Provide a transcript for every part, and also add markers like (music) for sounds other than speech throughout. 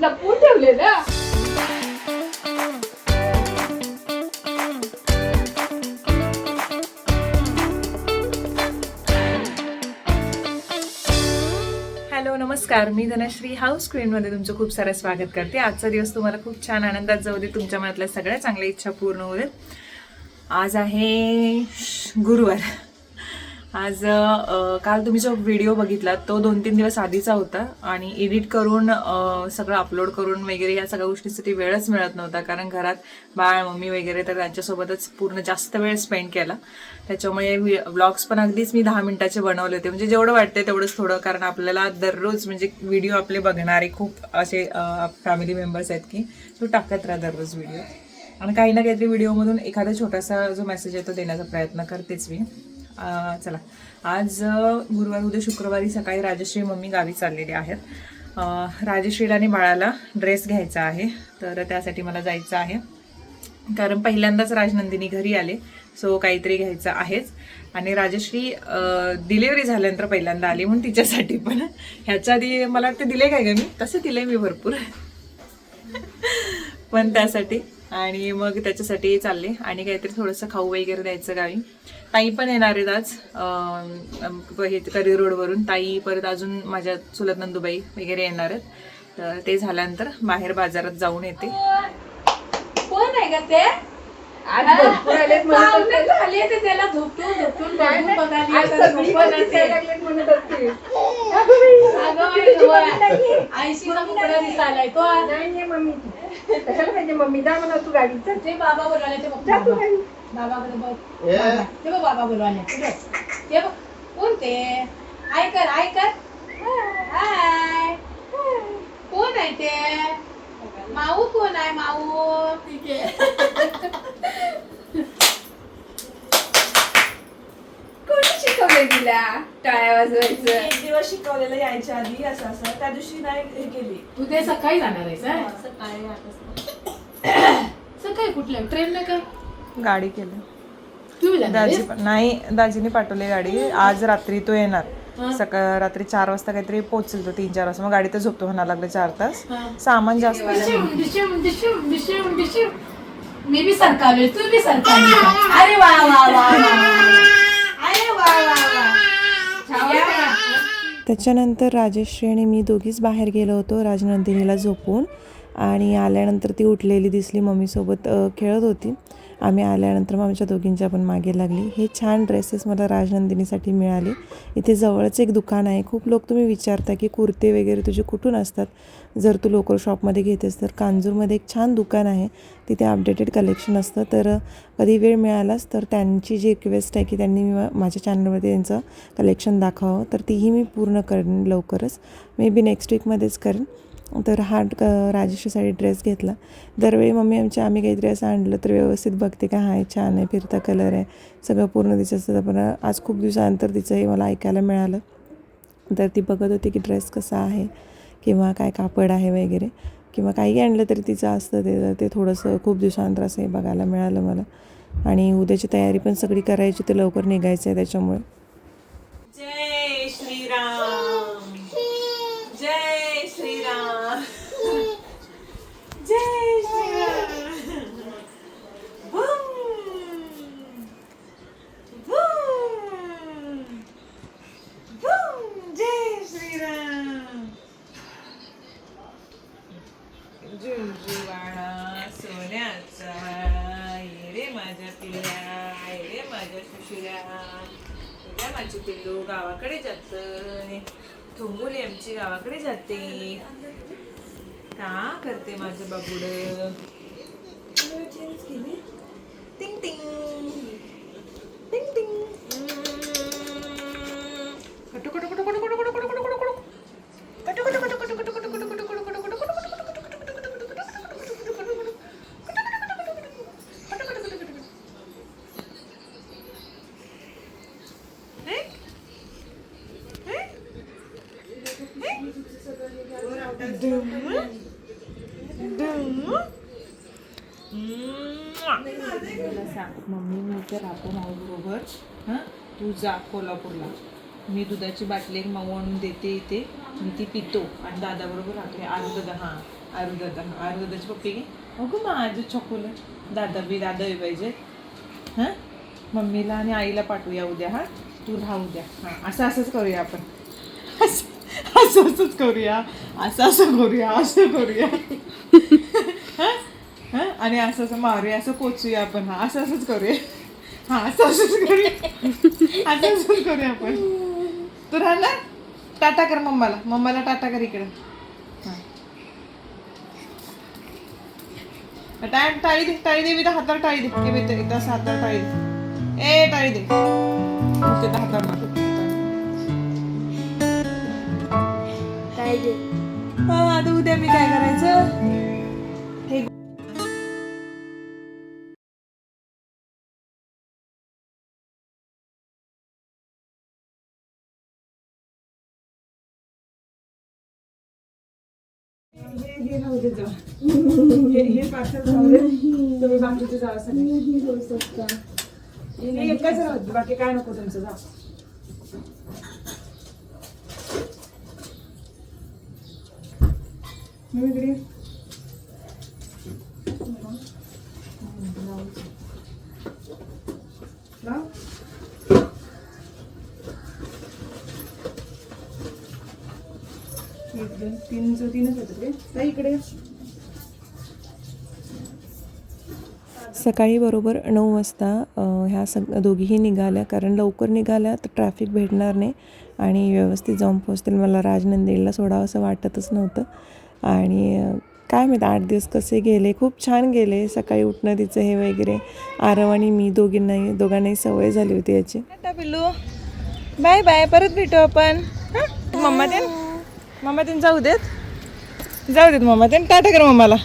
लपवून ठेवलेलं हॅलो नमस्कार. मी धनश्री हाऊस स्क्रीनमध्ये तुमचं खूप सारं स्वागत करते. आजचा दिवस तुम्हाला खूप छान आनंदात जाऊ दे. तुमच्या मनातल्या सगळ्या चांगल्या इच्छा पूर्ण होऊ देत आज आहे गुरुवार. आज काल तुम्ही जो व्हिडिओ बघितला तो दोन तीन दिवस आधीचा होता आणि एडिट करून सगळं अपलोड करून वगैरे या सगळ्या गोष्टींसाठी वेळच मिळत नव्हता. कारण घरात बाळ मम्मी वगैरे तर त्यांच्यासोबतच पूर्ण जास्त वेळ स्पेंड केला. त्याच्यामुळे व्लॉग्स पण अगदीच मी दहा मिनिटाचे बनवले होते. म्हणजे जेवढं वाटते तेवढंच थोडं कारण आपल्याला दररोज म्हणजे व्हिडिओ आपले बघणारे खूप असे फॅमिली मेंबर्स आहेत की तो टाकत राहा दररोज व्हिडिओ आणि काही ना काहीतरी व्हिडिओमधून एखादा छोटासा जो मेसेज आहे तो देण्याचा प्रयत्न करतेच मी. चला. आज गुरुवार उद्या शुक्रवारी सकाळी राजश्री मम्मी गावी चाललेली आहेत. राजश्रीला आणि बाळाला ड्रेस घ्यायचा आहे तर त्यासाठी मला जायचं आहे. कारण पहिल्यांदाच राजनंदिनी घरी आले सो काहीतरी घ्यायचं आहेच. आणि राजश्री डिलेवरी झाल्यानंतर पहिल्यांदा आली म्हणून तिच्यासाठी पण. ह्याच्या आधी मला वाटतं दिले काय ग मी? तसं दिले मी भरपूर. पण त्यासाठी आणि मग त्याच्यासाठी चालले. आणि काहीतरी थोडंसं खाऊ वगैरे द्यायचं गावी. ताई पण येणार आहेत आज अं, हे करी रोडवरून. ताई परत अजून माझ्या चुलत नंदुबाई वगैरे येणार आहेत. तर ते झाल्यानंतर बाहेर बाजारात जाऊन येते. कोण आहे का ते? त्याला झोपटून झोपटून बघाली आज आता सगळी झोपत कोणी असेल. दिसायला लागलेत म्हणत असतील. अगं बाई, तुझी होय. मम्मी नाहीये. आईशीचा मुकडा दिसायलाय तो नाही नाही मम्मी कशाला पाहिजे मम्मी जा म्हणा तू गाडीत जा. ते बाबा बोलवाले ते बघ जा तू बाबा. गाडीत. बाबा बाबा. ते बघ बाबा बोलवाले ते बघ. ते बघ कोण ते आय कर आय कर हाय कोण आहे ते माऊ कोण आहे माऊ ठीक आहे कोणी तिला टाळ्या वाजवायचं. एक दिवस शिकवलेलं यायच्या आधी असं असं त्या दिवशी नाही हे केली. तू ते सकाळी जाणार आहेस हं? सकाळी कुठल्या? ट्रेन ने काय गाडी केली. जाणार दाजी आहेस? नाही दाजीने पाठवली गाडी. आज रात्री तो येणार. सकाळ रात्री चार वाजता काहीतरी पोहोचेल तो तीन चार वाजता. मग गाडीतच झोपतो म्हणा लागले चार तास. सामान जास्त डिशिम, डिशिम, डिशिम, डिशिम, डिशिम. मी बी सरकावे तू बी अरे वा वा वा वा. अरे वा वा. त्याच्यानंतर राजेश्री आणि मी दोघीच बाहेर गेलो होतो राजनंदिनीला झोपून. आणि आल्यानंतर ती उठलेली दिसली मम्मीसोबत खेळत होती. आम्ही आल्यानंतर मग आमच्या दोघींच्या पण मागे लागली. हे छान ड्रेसेस मला राजनंदिनीसाठी मिळाले. इथे जवळच एक दुकान आहे. खूप लोक तुम्ही विचारता की कुर्ते वगैरे तुझे कुठून असतात? जर तू लोकल शॉपमध्ये घेतेस तर कांजूरमध्ये एक छान दुकान आहे. तिथे अपडेटेड कलेक्शन असतं. तर कधी वेळ मिळालाच तर त्यांची जी रिक्वेस्ट आहे की त्यांनी मा- माझ्या चॅनलमध्ये त्यांचं कलेक्शन दाखवावं. तर तीही मी पूर्ण करेन लवकरच. मे बी नेक्स्ट वीकमध्येच करेन. तर हा ड- क- ड्रेस घेतला. दरवेळी मम्मी आमच्या आम्ही काहीतरी असं आणलं तर व्यवस्थित बघते का हाय छान आहे फिरता कलर आहे. सगळं पूर्ण तिचं असतं. पण आज खूप दिवसानंतर तिचं हे मला ऐकायला मिळालं. तर ती बघत होती की ड्रेस कसा आहे किंवा काय कापड आहे वगैरे. किंवा काही आणलं तरी तिचं असतं ते ते थोडंसं खूप दिवसानंतर असं हे बघायला मिळालं मला. आणि उद्याची तयारी पण सगळी करायची ते लवकर निघायचं आहे त्याच्यामुळे. जय श्रीराम जय श्रीराम जय श्रीराम जय श्रीराम जुजुवाणा सोन्याचा ये रे माझ्या पिल्ल्या ये रे माझी पिल्लू गावाकडे जात. थोंबोली आमची गावाकडे जाते. का करते माझं बाबुड? मम्मी मी इथे राहतो बरोबर हां? तू जा कोल्हापूरला मी दुधाची बाटली एक माऊ आणून देते इथे मी ती पितो आणि दादाबरोबर राहतो आरू दादा हां आरू दादा हां आरू दादाची पप्पी. घे अगं माझं चॉकोलेट दादा बी दादा बी पाहिजे हां? मम्मीला आणि आईला पाठवूया उद्या हां? तू राहू द्या हां असं असंच करूया आपण. असं असं असंच करूया असं असं करूया असं करूया. हां? आणि असं असं मारूया असं पोचूया आपण. हा असं असंच करूया. हा असं असंच करूया. असं असंच करूया आपण. तू राहणार? टाटा कर मम्माला. मम्माला टाटा कर इकडं. हां. टाळी दे टाळी दे तर हातावर टाळी दे. के एकदा हातावर टाळी दे. ए टाळी दे. ते पाहिजे. हा आता उद्या मी काय करायचं? हे हे राहू दे हे हे पार्सल राहू दे. तुम्ही बाकीचे जा एकच राहू दे. बाकी काय नको तुमचं जा. इकडे एक दोन तीन तीनच होते ते. इकडे. सकाळी बरोबर नऊ वाजता ह्या सग दोघीही निघाल्या. कारण लवकर निघाल्या तर ट्रॅफिक भेटणार नाही. आणि व्यवस्थित जाऊन पोहोचतील. मला राजनंदिनीला सोडावं असं वाटतच नव्हतं. आणि काय माहीत आठ दिवस कसे गेले खूप छान गेले सकाळी उठणं तिचं हे वगैरे. आरव आणि मी दोघींनाही दोघांनाही सवय झाली होती याची. टाटा पिल्लू. Bye bye. परत भेटू आपण. हं? मम्मा ते मम्मा ते जाऊ देत? जाऊ देत मम्मा ते टाटा कर मम्माला.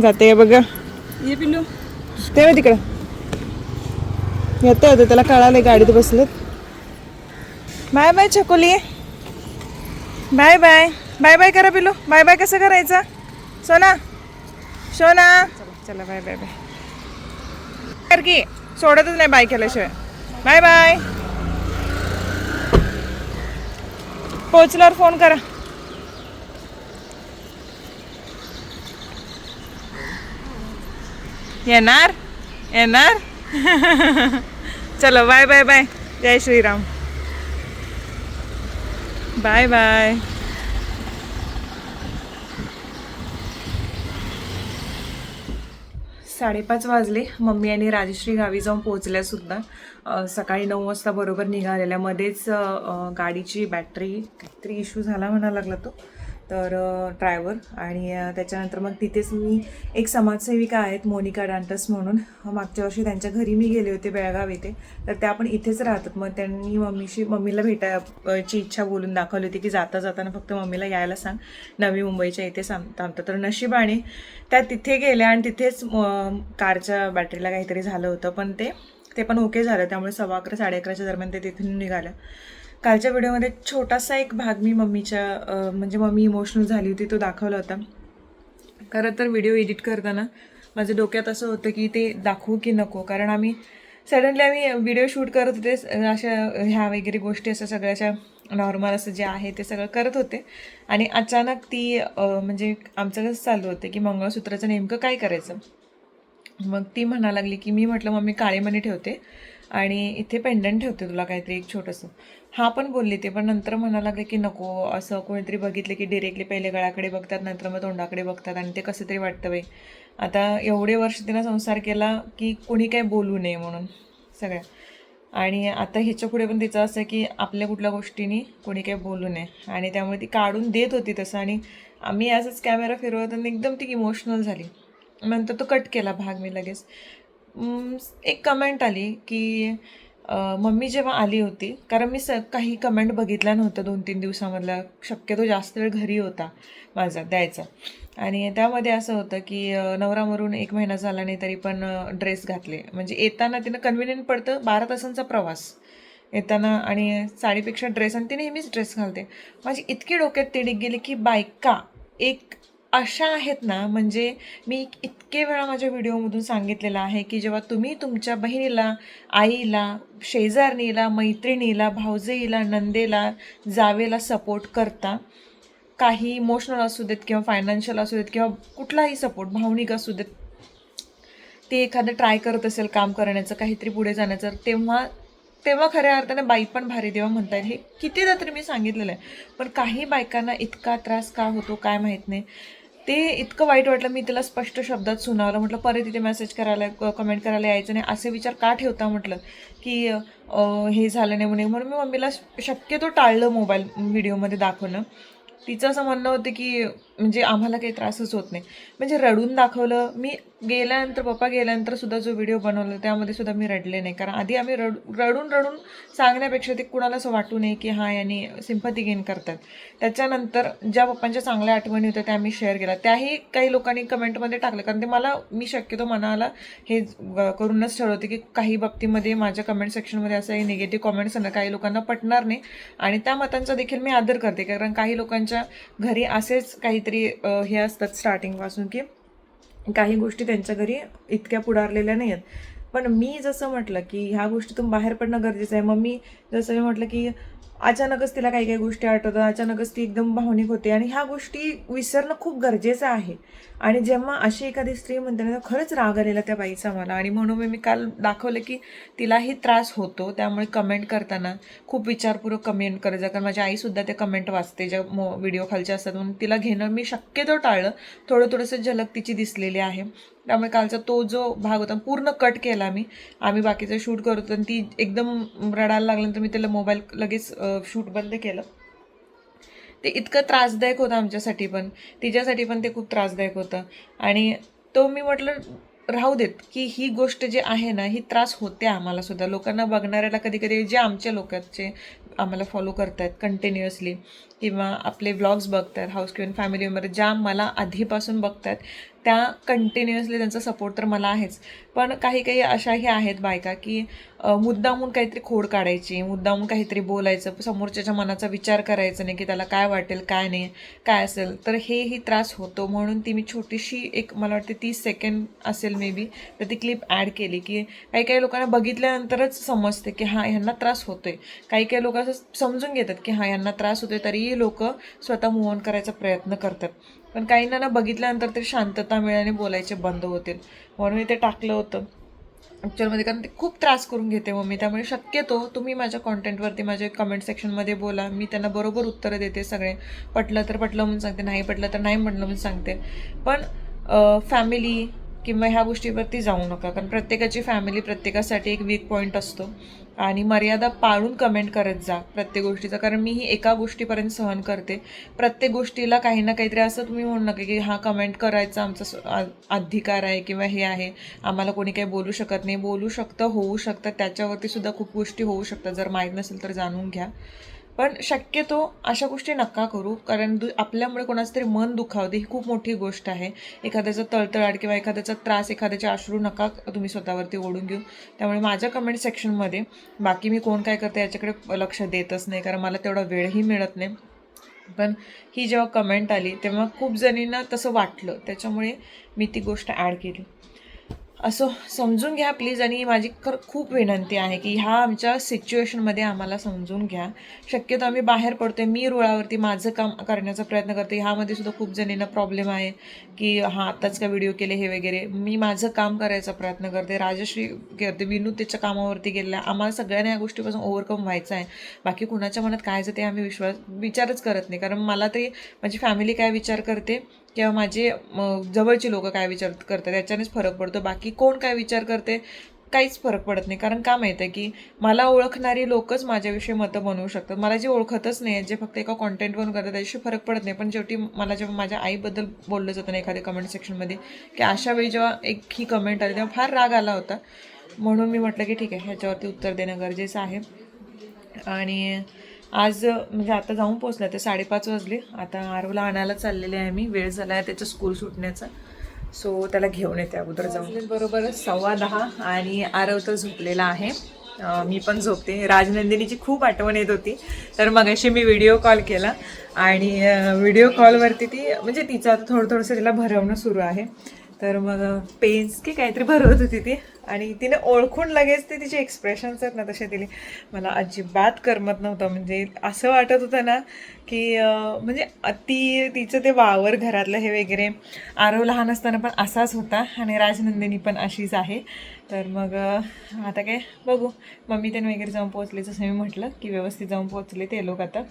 जाते बघ. ये पिल्लू. ते माहिती तिकडं. येतं होतं त्याला कळालं गाडीत बसलेत. Bye bye छकोली. Bye bye. Bye bye करा पिलो बाय बाय कसं करायचं? सोना. सोना. चला बाय बाय बाय. की. सोडतच नाही बाय केल्याशिवाय. Bye bye. पोचल्यावर फोन करा. येणार? येणार? (laughs) चलो बाय बाय बाय. जय श्रीराम. बाय बाय साडेपाच वाजले. मम्मी आणि राजश्री गावी जाऊन पोहोचल्यासुद्धा सकाळी नऊ वाजता बरोबर निघालेल्या. मध्येच गाडीची बॅटरी काहीतरी इश्यू झाला म्हणा लागला तो. तर ड्रायव्हर आणि त्याच्यानंतर मग तिथेच मी एक समाजसेविका आहेत मोनिका डांटस म्हणून. मागच्या वर्षी त्यांच्या घरी मी गेले होते बेळगाव येथे. तर त्या पण इथेच राहतात. मग त्यांनी मम्मीशी मम्मीला भेटायची इच्छा बोलून दाखवली होती की जाता जाताना फक्त मम्मीला यायला सांग. नवी मुंबईच्या इथे सांग थांबतं. तर नशिबाने त्या तिथे गेल्या आणि तिथेच कारच्या बॅटरीला काहीतरी झालं होतं. पण ते ते पण ओके झालं. त्यामुळे सव्वा अकरा साडे अकराच्या दरम्यान ते तिथून निघालं. कालच्या व्हिडिओमध्ये छोटासा एक भाग मी मम्मीच्या म्हणजे मम्मी इमोशनल झाली होती तो दाखवला होता. खरं तर व्हिडिओ एडिट करताना माझ्या डोक्यात असं होतं की ते दाखवू की नको. कारण आम्ही सडनली आम्ही व्हिडिओ शूट करत होते अशा ह्या वगैरे गोष्टी असं सगळ्याच्या नॉर्मल असं जे आहे ते सगळं करत होते. आणि अचानक ती म्हणजे आमचं कसं चालू होतं की मंगळसूत्राचं नेमकं काय करायचं? मग ती म्हणा लागली की मी म्हटलं मम्मी काळेमणी मणी ठेवते. आणि इथे पेंडंट ठेवते तुला काहीतरी एक छोटंसं. हा पण बोलली ते पण नंतर म्हणायला लागले की नको असं कोणीतरी बघितलं की डिरेक्टली पहिले गळाकडे बघतात नंतर मग तोंडाकडे बघतात आणि ते कसं तरी वाटतं बाई. आता एवढे वर्ष तिनं संसार केला की कोणी काय बोलू नये म्हणून सगळ्या. आणि आता ह्याच्या पुढे पण तिचं असं की आपल्या कुठल्या गोष्टीनी कोणी काही बोलू नये. आणि त्यामुळे ती काढून देत होती तसं आणि आम्ही असंच कॅमेरा फिरवत आणि एकदम ती इमोशनल झाली. नंतर तो कट केला भाग मी लगेच. एक कमेंट आली की मम्मी जेव्हा आली होती कारण मी स काही कमेंट बघितल्या नव्हत्या दोन तीन दिवसामधला शक्यतो जास्त वेळ घरी होता माझा द्यायचा. आणि त्यामध्ये असं होतं की नवरा मरून एक महिना झाला नाही तरी पण ड्रेस घातले. म्हणजे येताना तिनं कन्व्हिनियंट पडतं बारा तासांचा प्रवास. येताना आणि साडीपेक्षा ड्रेस आणि ती नेहमीच ड्रेस घालते. माझी इतकी डोक्यात तिडीक गेली की बायका एक अशा आहेत ना म्हणजे मी इतके वेळा माझ्या व्हिडिओमधून सांगितलेलं आहे की जेव्हा तुम्ही तुमच्या बहिणीला आईला शेजारणीला मैत्रिणीला भाऊजेईला नंदेला जावेला सपोर्ट करता काही इमोशनल असू देत किंवा फायनान्शियल असू देत किंवा कुठलाही सपोर्ट भावनिक असू देत ते एखादं ट्राय करत असेल काम करण्याचं काहीतरी पुढे जाण्याचं तेव्हा तेव्हा खऱ्या अर्थाने बाई पण भारी देवा म्हणता येईल हे कितीदा तरी मी सांगितलेलं आहे. पण काही बायकांना इतका त्रास का होतो काय माहीत नाही. ते इतकं वाईट वाटलं मी तिला स्पष्ट शब्दात सुनावलं. म्हटलं परत तिथे मेसेज करायला कमेंट करायला यायचं नाही. असे विचार का ठेवता म्हटलं की हे झालं नाही म्हणे. म्हणून मी मम्मीला शक्यतो टाळलं मोबाईल व्हिडिओमध्ये दाखवणं. तिचं असं म्हणणं होतं की म्हणजे आम्हाला काही त्रासच होत नाही. म्हणजे रडून दाखवलं मी गेल्यानंतर पप्पा गेल्यानंतर सुद्धा जो व्हिडिओ बनवला त्यामध्ये सुद्धा मी रडले नाही. कारण आधी आम्ही रड रडून रडून सांगण्यापेक्षा ते कुणाला असं वाटू नये की हा यांनी सिम्पथी गेन करतात. त्याच्यानंतर ज्या पप्पांच्या चांगल्या आठवणी होत्या त्या आम्ही शेअर केल्या. त्याही काही लोकांनी कमेंटमध्ये टाकलं. कारण ते मला मी शक्यतो मनाला हे करूनच ठरवते की काही बाबतीमध्ये माझ्या कमेंट सेक्शनमध्ये असं निगेटिव्ह कॉमेंट्स ना काही लोकांना पटणार नाही. आणि त्या मतांचा देखील मी आदर करते. कारण काही लोकांच्या घरी असेच काहीतरी काहीतरी हे असतात स्टार्टिंगपासून की काही गोष्टी त्यांच्या घरी इतक्या पुढारलेल्या नाही आहेत पण मी जसं म्हटलं की ह्या गोष्टीतून बाहेर पडणं गरजेचं आहे. मग मी जसं मी म्हटलं की अचानकच तिला काही काही गोष्टी आठवतात अचानकच ती एकदम भावनिक होते आणि ह्या गोष्टी विसरणं खूप गरजेचं आहे. आणि जेव्हा अशी एखादी स्त्री म्हणते ना तर खरंच राग आलेला त्या बाईचा मला. आणि म्हणून मी काल दाखवलं की तिलाही त्रास होतो. त्यामुळे कमेंट करताना खूप विचारपूर्वक कमेंट करत जा कारण माझी आईसुद्धा ते कमेंट वाचते ज्या मो व्हिडिओ खालच्या असतात. म्हणून तिला घेणं मी शक्यतो टाळलं. थोडं थोडंसं झलक तिची दिसलेली आहे. त्यामुळे कालचा तो जो भाग होता पूर्ण कट केला मी. आम्ही बाकीचं शूट करतो आणि ती एकदम रडायला लागल्यानंतर मी त्याला मोबाईल लगेच शूट बंद केलं. ते इतकं त्रासदायक होतं आमच्यासाठी पण. तिच्यासाठी पण ते खूप त्रासदायक होतं. आणि तो मी म्हटलं राहू देत की ही गोष्ट जी आहे ना ही त्रास होते आम्हाला सुद्धा. लोकांना बघणाऱ्याला कधी कधी जे आमच्या लोकांचे आम्हाला फॉलो करतायत कंटिन्युअसली किंवा आपले ब्लॉग्स बघतात हाऊस किंवा फॅमिली मेंबर ज्या मला आधीपासून बघतात त्या कंटिन्युअसली त्यांचा सपोर्ट तर मला आहेच. पण काही काही अशाही आहेत बायका की मुद्दामून काहीतरी खोड काढायची मुद्दामून काहीतरी बोलायचं समोरच्याच्या मनाचा विचार करायचा नाही की त्याला काय वाटेल काय नाही काय असेल. तर हेही त्रास होतो. म्हणून ती मी छोटीशी एक मला वाटते तीस सेकंड असेल मे बी तर ती क्लिप ॲड केली की काही काही लोकांना बघितल्यानंतरच समजते की हां ह्यांना त्रास होतोय. काही काही लोक असं समजून घेतात की हां ह्यांना त्रास होतोय तरीही लोक स्वतः मूव ऑन करायचा प्रयत्न करतात. पण काहींना ना बघितल्यानंतर ते शांतता मिळाने बोलायचे बंद होतील. म्हणून मी ते टाकलं होतं. ॲक्च्युअलमध्ये कारण ते खूप त्रास करून घेते मम्मी. त्यामुळे शक्यतो तुम्ही माझ्या कॉन्टेंटवरती माझ्या कमेंट सेक्शनमध्ये बोला. मी त्यांना बरोबर उत्तरं देते सगळे. पटलं तर पटलं म्हणून सांगते नाही पटलं तर नाही म्हटलं म्हणून सांगते. पण फॅमिली किंवा ह्या गोष्टीवरती जाऊ नका. कारण प्रत्येकाची फॅमिली प्रत्येकासाठी एक वीक पॉईंट असतो. आणि मर्यादा पाळून कमेंट करत जा प्रत्येक गोष्टीचा. कारण मी ही एका गोष्टीपर्यंत सहन करते. प्रत्येक गोष्टीला काही ना काहीतरी असं तुम्ही म्हणू नका की हा कमेंट करायचा आमचा अधिकार आहे किंवा हे आहे. आम्हाला कोणी काही बोलू शकत नाही. बोलू शकतं होऊ शकतं. त्याच्यावरती सुद्धा खूप गोष्टी होऊ शकतात. जर माहीत नसेल तर जाणून घ्या. पण शक्यतो अशा गोष्टी नका करू कारण दु आपल्यामुळे कोणाचं तरी मन दुखावते. ही खूप मोठी गोष्ट आहे. एखाद्याचा तळतळाट किंवा एखाद्याचा त्रास एखाद्याचे अश्रू नका तुम्ही स्वतःवरती ओढून घेऊ. त्यामुळे माझ्या कमेंट सेक्शनमध्ये बाकी मी कोण काय करते याच्याकडे लक्ष देतच नाही कारण मला तेवढा वेळही मिळत नाही. पण ही जेव्हा कमेंट आली तेव्हा खूप जणींना तसं वाटलं. त्याच्यामुळे मी ती गोष्ट ॲड केली. असं समजून घ्या प्लीज. आणि माझी खर खूप विनंती आहे की ह्या आमच्या सिच्युएशनमध्ये आम्हाला समजून घ्या. शक्यतो आम्ही बाहेर पडतोय मी रुळावरती माझं काम करण्याचा प्रयत्न करते. ह्यामध्ये सुद्धा खूप जणींना प्रॉब्लेम आहे की हां आत्ताच का व्हिडिओ केले हे वगैरे? मी माझं काम करायचा प्रयत्न करते. राजश्री करते विनू त्याच्या कामावरती गेलेला आम्हाला सगळ्यांना या गोष्टीपासून ओव्हरकम व्हायचं आहे. बाकी कुणाच्या मनात काय जाते ते आम्ही विश्वास विचारच करत नाही. कारण मला तरी माझी फॅमिली काय विचार करते किंवा माझे म, जवळची लोक काय विचार करतात याच्यानेच फरक पडतो. बाकी कोण काय विचार करते काहीच फरक पडत नाही. कारण का माहीत आहे की मला ओळखणारी लोकच माझ्याविषयी मतं बनवू शकतात. मला जे ओळखतच नाही जे फक्त एका कॉन्टेंटवरून करतात त्याच्याशी फरक पडत नाही. पण शेवटी मला जेव्हा माझ्या आईबद्दल बोललं जातं ना एखाद्या कमेंट सेक्शनमध्ये की अशा वेळी जेव्हा एक ही कमेंट आली तेव्हा फार राग आला होता. म्हणून मी म्हटलं की ठीक आहे ह्याच्यावरती उत्तर देणं गरजेचं आहे. आणि आज म्हणजे आता जाऊन पोचलं ते साडेपाच वाजले. आता आरवला आणायला चाललेले आहे मी. वेळ झाला आहे त्याचं स्कूल सुटण्याचा. सो त्याला घेऊन येते अगोदर जाऊन. बरोबर सव्वा दहा आणि आरव तर झोपलेला आहे. मी पण झोपते. राजनंदिनीची खूप आठवण येत होती. तर मग अशी मी व्हिडिओ कॉल केला आणि व्हिडिओ कॉलवरती ती म्हणजे तिचं आता थोडं थोडंसं तिला भरवणं सुरू आहे. तर मग पेन्स की काहीतरी भरवत होती ती. आणि तिने ओळखून लगेच ते तिचे एक्सप्रेशन्स आहेत ना तसे दिले मला अजिबात करमत नव्हतं. म्हणजे असं वाटत होतं ना की म्हणजे ती तिचं ते वावर घरातलं हे वगैरे आरव लहान असताना पण असाच होता आणि राजनंदिनी पण अशीच आहे. तर मग आता काय बघू. मम्मी त्याने वगैरे जाऊन पोहोचले जसं मी म्हटलं की व्यवस्थित जाऊन पोहोचले ते लोक आता.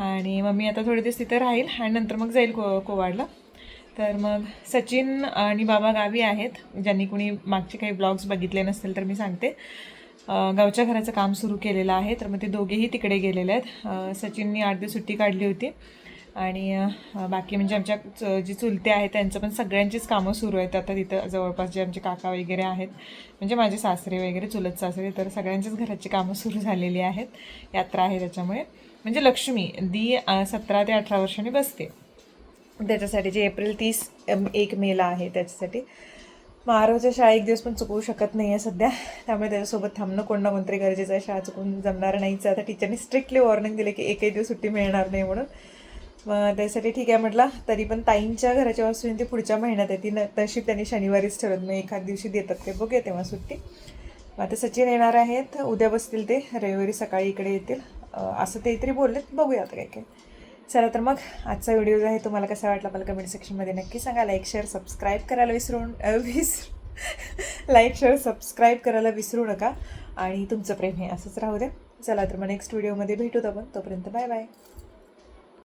आणि मम्मी आता थोडे दिवस तिथं राहील आणि नंतर मग जाईल को कोवाडला. तर मग सचिन आणि बाबा गावी आहेत. ज्यांनी कुणी मागचे काही ब्लॉग्स बघितले नसतील तर मी सांगते. गावच्या घराचं काम सुरू केलेलं आहे. तर मग ते दोघेही तिकडे गेलेले आहेत. सचिननी आठ दिवस सुट्टी काढली होती. आणि बाकी म्हणजे आमच्या च- जी चुलते आहेत त्यांचं पण सगळ्यांचीच कामं सुरू आहेत. आता तिथं जवळपास जे आमचे काका वगैरे आहेत म्हणजे माझे सासरे वगैरे चुलत सासरे तर सगळ्यांच्याच घराची कामं सुरू झालेली आहेत. यात्रा आहे त्याच्यामुळे. म्हणजे लक्ष्मी दी सतरा ते अठरा वर्षांनी बसते. त्याच्यासाठी जे एप्रिल तीस एक मेला आहे त्याच्यासाठी. महाराजच्या शाळा एक दिवस पण चुकवू शकत नाही आहे सध्या. त्यामुळे त्याच्यासोबत थांबणं कोण ना कोणतरी गरजेचं आहे? शाळा चुकून जमणार नाहीच आता टीचरनी स्ट्रिक्टली वॉर्निंग दिले की एकही दिवस सुट्टी मिळणार नाही म्हणून. मग त्यासाठी ठीक आहे म्हटलं. तरी पण ताईंच्या घराच्या वासून ती पुढच्या महिन्यात आहे ती न तशी त्यांनी शनिवारीच ठरवत. मग एखाद दिवशी देतात ते. बघूया तेव्हा सुट्टी. मग आता सचिन येणार आहेत. उद्या बसतील ते. रविवारी सकाळी इकडे येतील. असं ते तरी बोललेत. बघूया आता काय काय. चला तर मग आजचा व्हिडिओ जो आहे तुम्हाला कसा वाटला मला कमेंट सेक्शनमध्ये नक्की सांगा. लाईक शेअर सबस्क्राईब करायला विसरून विस लाईक शेअर सबस्क्राईब करायला विसरू नका. आणि तुमचं प्रेम हे असंच राहू द्या. चला तर मग नेक्स्ट व्हिडिओमध्ये भेटूत आपण. तोपर्यंत बाय बाय